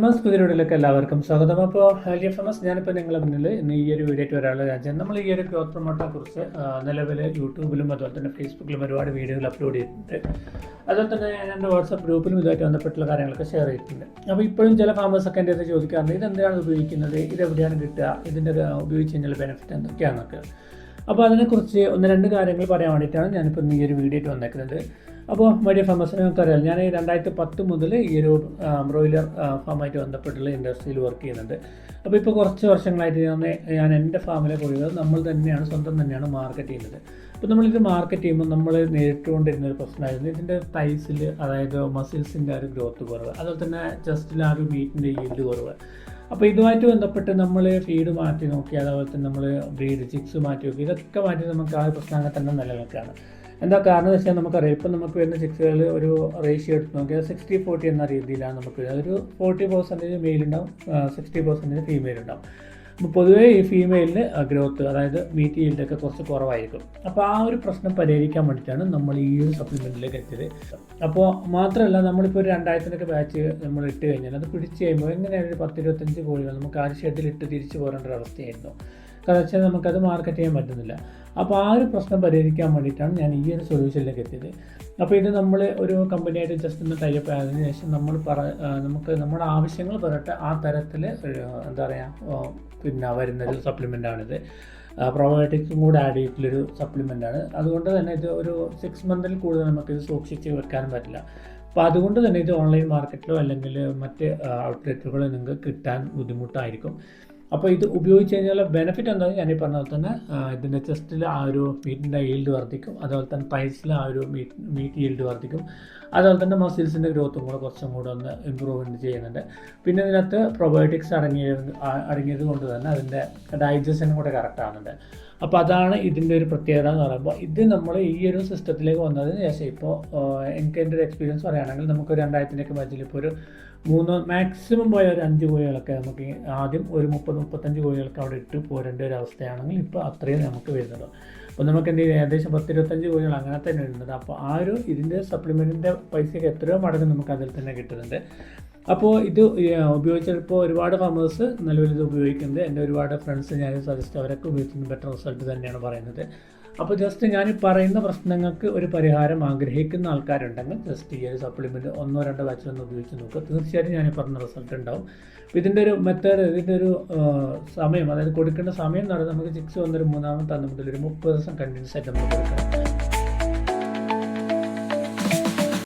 Famous പുതിരോടിലേക്ക് എല്ലാവർക്കും സ്വാഗതം. അപ്പോൾ ഹാലിയ ഫേമസ് ഞാനിപ്പോൾ നിങ്ങളുടെ മുന്നിൽ ഇന്ന് ഈ ഒരു വീഡിയോ ഒരാളെ രാജ്യം. നമ്മൾ ഈ ഒരു ഗ്രോത്ത് പ്രൊമോട്ടിനെ കുറിച്ച് നിലവിൽ യൂട്യൂബിലും അതുപോലെ തന്നെ ഫേസ്ബുക്കിലും ഒരുപാട് വീഡിയോകൾ അപ്ലോഡ് ചെയ്തിട്ടുണ്ട്. അതുപോലെ തന്നെ ഞാൻ എന്റെ വാട്സപ്പ് ഗ്രൂപ്പിലും ഇതുമായിട്ട് ബന്ധപ്പെട്ടുള്ള കാര്യങ്ങളൊക്കെ ഷെയർ ചെയ്തിട്ടുണ്ട്. അപ്പോൾ ഇപ്പോഴും ചില ഫാമേഴ്സൊക്കെ എന്റെ അടുത്ത് ചോദിക്കാറുണ്ട് ഇതെന്തിനാണ് ഉപയോഗിക്കുന്നത്? ഇത് എവിടെയാണ് കിട്ടുക? ഇതിന്റെ ഉപയോഗിച്ച് കഴിഞ്ഞാൽ ബെനിഫിറ്റ് എന്തൊക്കെയാണെന്നൊക്കെ അപ്പോൾ അതിനെക്കുറിച്ച് ഒന്ന് രണ്ട് കാര്യങ്ങൾ പറയാൻ വേണ്ടിയിട്ടാണ് ഞാനിപ്പോൾ ഈ ഒരു വീഡിയോ ആയിട്ട് വന്നേക്കുന്നത്. അപ്പോൾ വലിയ ഫാമേഴ്സിനെ നമുക്കറിയാം ഞാൻ രണ്ടായിരത്തി പത്ത് മുതൽ ഈ ഒരു ബ്രോയിലർ ഫാമായിട്ട് ബന്ധപ്പെട്ടുള്ള ഇൻഡസ്ട്രിയിൽ വർക്ക് ചെയ്യുന്നുണ്ട്. അപ്പോൾ ഇപ്പോൾ കുറച്ച് വർഷങ്ങളായിട്ട് ഞാൻ ഞാൻ എന്റെ ഫാമിലെ കോഴികൾ നമ്മൾ തന്നെയാണ് സ്വന്തം തന്നെയാണ് മാർക്കറ്റ് ചെയ്യുന്നത്. അപ്പോൾ നമ്മളിത് മാർക്കറ്റ് ചെയ്യുമ്പോൾ നമ്മൾ നേരിട്ടുകൊണ്ടിരുന്ന ഒരു പ്രശ്നമായിരുന്നു. ഇതിന്റെ തൈസിൽ അതായത് മസിൽസിന്റെ ആ ഒരു ഗ്രോത്ത് കുറവ് അതുപോലെ തന്നെ ചെസ്റ്റിൽ ആ ഒരു മീറ്റിന്റെ ഈൽഡ് കുറവ്. അപ്പോൾ ഇതുമായിട്ട് ബന്ധപ്പെട്ട് നമ്മൾ ഫീഡ് മാറ്റി നോക്കി അതേപോലെ തന്നെ നമ്മൾ ബ്രീഡ് ചിക്സ് മാറ്റി നോക്കി ഇതൊക്കെ മാറ്റി നമുക്ക് ആ പ്രശ്നങ്ങൾ തന്നെ നിലനിൽക്കുകയാണ്. എന്താ കാരണം എന്ന് വെച്ചാൽ നമുക്കറിയാം ഇപ്പം നമുക്ക് വരുന്ന ചിക്സുകൾ ഒരു റേഷ്യോ എടുത്ത് നോക്കിയാൽ സിക്സ്റ്റി ഫോർട്ടി എന്ന രീതിയിലാണ് നമുക്ക് അതൊരു ഫോർട്ടി പെർസെന്റേജ് മെയിൽ ഉണ്ടാവും സിക്സ്റ്റി പെർസെന്റേജ് ഫീമെയിൽ ഉണ്ടാവും. പൊതുവേ ഈ ഫീമെയിലിന് ഗ്രോത്ത് അതായത് മീറ്റ് ഈൽഡൊക്കെ കുറച്ച് കുറവായിരിക്കും. അപ്പോൾ ആ ഒരു പ്രശ്നം പരിഹരിക്കാൻ വേണ്ടിയിട്ടാണ് നമ്മൾ ഈ ഒരു സപ്ലിമെന്റിലേക്ക് എത്തിയത്. അപ്പോൾ മാത്രമല്ല നമ്മളിപ്പോൾ ഒരു രണ്ടായിരത്തിനൊക്കെ ബാച്ച് നമ്മൾ ഇട്ട് കഴിഞ്ഞാൽ അത് പിടിച്ച് കഴിയുമ്പോൾ എങ്ങനെയാണ് ഒരു പത്ത് ഇരുപത്തഞ്ച് കോഴികൾ നമുക്ക് ആ ഷെഡിലിട്ട് തിരിച്ചു പോരേണ്ട ഒരു അവസ്ഥയായിരുന്നു. കാരണം വെച്ചാൽ നമുക്കത് മാർക്കറ്റ് ചെയ്യാൻ പറ്റുന്നില്ല. അപ്പോൾ ആ ഒരു പ്രശ്നം പരിഹരിക്കാൻ വേണ്ടിയിട്ടാണ് ഞാൻ ഈ ഒരു സൊല്യൂഷനിലേക്ക് എത്തിയത്. അപ്പോൾ ഇത് നമ്മൾ ഒരു കമ്പനിയായിട്ട് ജസ്റ്റ് ഒന്ന് ടൈപ്പ് ആയതിനു ശേഷം നമ്മൾ പറ നമുക്ക് നമ്മുടെ ആവശ്യങ്ങൾ പറയട്ടെ ആ തരത്തിൽ എന്താ പറയുക പിന്നെ വരുന്നൊരു സപ്ലിമെന്റാണിത് പ്രോബയോട്ടിക്സും കൂടെ ആഡ് ചെയ്തിട്ടുള്ളൊരു സപ്ലിമെന്റാണ് അതുകൊണ്ട് തന്നെ ഇത് ഒരു സിക്സ് മന്തിൽ കൂടുതൽ നമുക്ക് ഇത് സൂക്ഷിച്ച് വെക്കാനും പറ്റില്ല. അപ്പോൾ അതുകൊണ്ട് തന്നെ ഇത് ഓൺലൈൻ മാർക്കറ്റിലോ അല്ലെങ്കിൽ മറ്റ് ഔട്ട്ലെറ്റുകളോ നിങ്ങൾക്ക് കിട്ടാൻ ബുദ്ധിമുട്ടായിരിക്കും. അപ്പോൾ ഇത് ഉപയോഗിച്ച് കഴിഞ്ഞാൽ ബെനിഫിറ്റ് എന്താ ഞാൻ ഈ പറഞ്ഞ പോലെ തന്നെ ഇതിന്റെ ചെസ്റ്റിൽ ആ ഒരു മീറ്റിന്റെ ഈൽഡ് വർദ്ധിക്കും. അതുപോലെ തന്നെ പൈസിൽ ആ ഒരു മീറ്റ് മീറ്റ് ഈൽഡ് വർദ്ധിക്കും. അതുപോലെ തന്നെ മസിൽസിന്റെ ഗ്രോത്തും കൂടെ കുറച്ചും കൂടെ ഒന്ന് ഇമ്പ്രൂവ്മെന്റ് ചെയ്യുന്നുണ്ട്. പിന്നെ ഇതിനകത്ത് പ്രൊബയോട്ടിക്സ് അടങ്ങിയ അടങ്ങിയത് കൊണ്ട് തന്നെ അതിന്റെ ഡൈജഷനും കൂടെ കറക്റ്റ് ആവുന്നുണ്ട്. അപ്പോൾ അതാണ് ഇതിന്റെ ഒരു പ്രത്യേകത എന്ന് പറയുമ്പോൾ ഇത് നമ്മൾ ഈ ഒരു സിസ്റ്റത്തിലേക്ക് വന്നതിന് ശേഷം ഇപ്പോൾ എനിക്ക് എന്റെ ഒരു എക്സ്പീരിയൻസ് പറയുകയാണെങ്കിൽ നമുക്ക് രണ്ടായിരത്തിന്റെയൊക്കെ ബഡ്ജിൽ ഇപ്പോൾ ഒരു മൂന്ന് മാക്സിമം പോയ ഒരു അഞ്ച് കോഴികളൊക്കെ നമുക്ക് ആദ്യം ഒരു മുപ്പത് മുപ്പത്തഞ്ച് കോഴികളൊക്കെ അവിടെ ഇട്ട് പോരേണ്ട ഒരു അവസ്ഥയാണെങ്കിൽ ഇപ്പോൾ അത്രയും നമുക്ക് വരുന്നത്. അപ്പോൾ നമുക്ക് എന്ത് ചെയ്യും? ഏകദേശം പത്തിരുപത്തഞ്ച് കോഴികൾ അങ്ങനെ തന്നെ വരുന്നത്. അപ്പോൾ ആ ഒരു ഇതിന്റെ സപ്ലിമെന്റിന്റെ പൈസയ്ക്ക് എത്രയോ മടങ്ങ് നമുക്ക് അതിൽ തന്നെ കിട്ടുന്നുണ്ട്. അപ്പോൾ ഇത് ഉപയോഗിച്ചപ്പോൾ ഒരുപാട് ഫാമേഴ്സ് നിലവിൽ ഇത് ഉപയോഗിക്കുന്നുണ്ട്. എന്റെ ഒരുപാട് ഫ്രണ്ട്സ് ഞാൻ സജസ്റ്റ് അവരൊക്കെ ഉപയോഗിക്കുന്നത് ബെറ്റർ റിസൾട്ട് തന്നെയാണ് പറയുന്നത്. അപ്പോൾ ജസ്റ്റ് ഞാൻ പറയുന്ന പ്രശ്നങ്ങൾക്ക് ഒരു പരിഹാരം ആഗ്രഹിക്കുന്ന ആൾക്കാരുണ്ടെങ്കിൽ ജസ്റ്റ് ഈ ഒരു സപ്ലിമെന്റ് ഒന്നോ രണ്ടോ ബാച്ചിലൊന്ന് ഉപയോഗിച്ച് നോക്കുക. തീർച്ചയായിട്ടും ഞാൻ പറഞ്ഞ റിസൾട്ട് ഉണ്ടാവും. ഇതിന്റെ ഒരു മെത്തേഡ് ഇതിന്റെ ഒരു സമയം അതായത് കൊടുക്കേണ്ട സമയം എന്ന് പറയുന്നത് നമുക്ക് ചിക്സ് വന്നൊരു മൂന്നാമത്തെ അന്ന് മുതൽ ഒരു മുപ്പത് ദിവസം കണ്ടിന്യൂസ് ആയിട്ട് നമുക്ക് കൊടുക്കണം